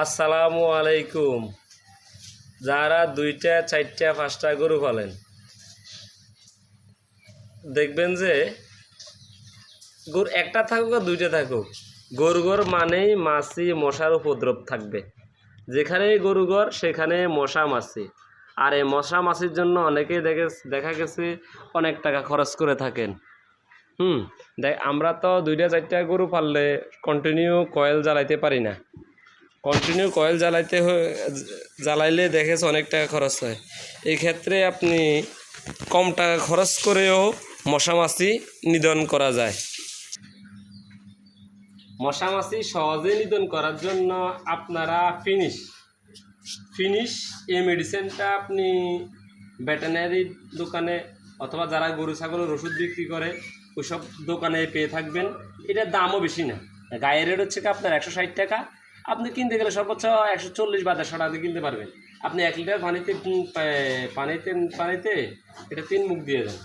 আসসালামু আলাইকুম। যারা দুইটা, চারটা, পাঁচটা গরু পালেন, দেখবেন যে গরু একটা থাকুক আর দুইটা থাকুক গরু ঘর মানেই মাছি, মশার উপদ্রব থাকবে। যেখানে গরু ঘর সেখানে মশা, মাছি। আর এই মশা, মাছির জন্য অনেকেই দেখে, দেখা গেছে অনেক টাকা খরচ করে থাকেন। হুম, দেখ, আমরা তো দুইটা, চারটা গরু পাললে কন্টিনিউ কয়েল জ্বালাইতে পারি না। কন্টিনিউ কয়েল জ্বালাইতে জ্বালাইলে দেখেছে অনেক টাকা খরচ হয়। এই ক্ষেত্রে আপনি কম টাকা খরচ করেও মশা মাছি নিধন করা যায়। মশা মাছি সহজে নিধন করার জন্য আপনারা ফিনিশ ফিনিশ এই মেডিসিনটা আপনি ভেটেনারি দোকানে অথবা যারা গরু ছাগলের ওষুধ বিক্রি করে, ওইসব দোকানে পেয়ে থাকবেন। এটার দামও বেশি না। গায়ের রেট হচ্ছে কি আপনার একশো ষাট টাকা আপনি কিনতে গেলে সর্বোচ্চ একশো চল্লিশ বা দেড়শো টাকা কিনতে পারবেন। আপনি এক লিটার পানিতে পানিতে পানিতে এটা তিন মুখ দিয়ে দেন।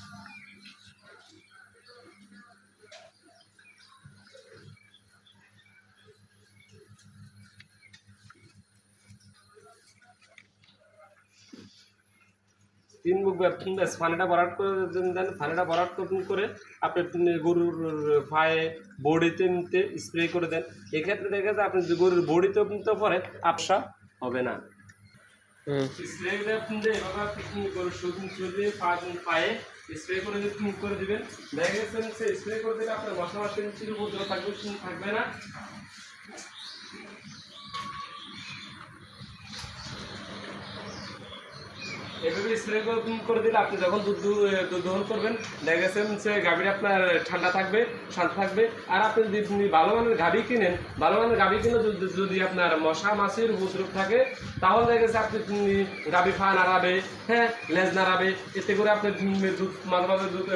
তিন মুখ ব্যাস পানিটা ভরাট করে দেন দেন পানিটা ভরাট করে- আপনি গরুর পায়ে বডিতে নিতে স্প্রে করে দেন। এক্ষেত্রে দেখা যায় আপনি গরুর বডিতে নিতে পরে আপসা হবে না। স্প্রে করে আপনি এভাবে আপনি গরুর পায়ে স্প্রে করে দিয়ে করে দিবেন। দেখা গেছে স্প্রে করে দিলে আপনার মশা মাসের উপদ্রব থাকবে থাকবে না। এভাবে স্প্রে করে দিলে আপনি যখন দুধ দুধ দহন করবেন, দেখা গেছে যে গাভীর আপনার ঠান্ডা থাকবে, শান্ত থাকবে। আর আপনি যদি ভালো মানের গাভী কিনেন, ভালো মানের গাভী কিনে যদি- আপনার মশা, মাছির উপদ্রব থাকে, তাহলে দেখা গেছে আপনি গাভী ফা নাড়াবে হ্যাঁ লেজ নাড়াবে, এতে করে আপনি দুধ, মাঝে মাঝে দুধ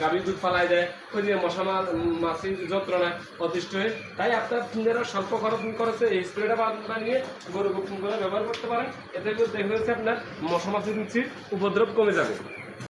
গাভীর দুধ পালাই দেয়। ওই যে মশা মাছির যন্ত্রণায় অতিষ্ঠ হয়ে, তাই আপনার যারা স্বল্প খরচ করেছে, এই স্প্রেটা বানিয়ে গরু করে ব্যবহার করতে পারেন। এতে করে দেখা যাচ্ছে আপনার মশা, মাছির উপদ্রব কমে যাবে।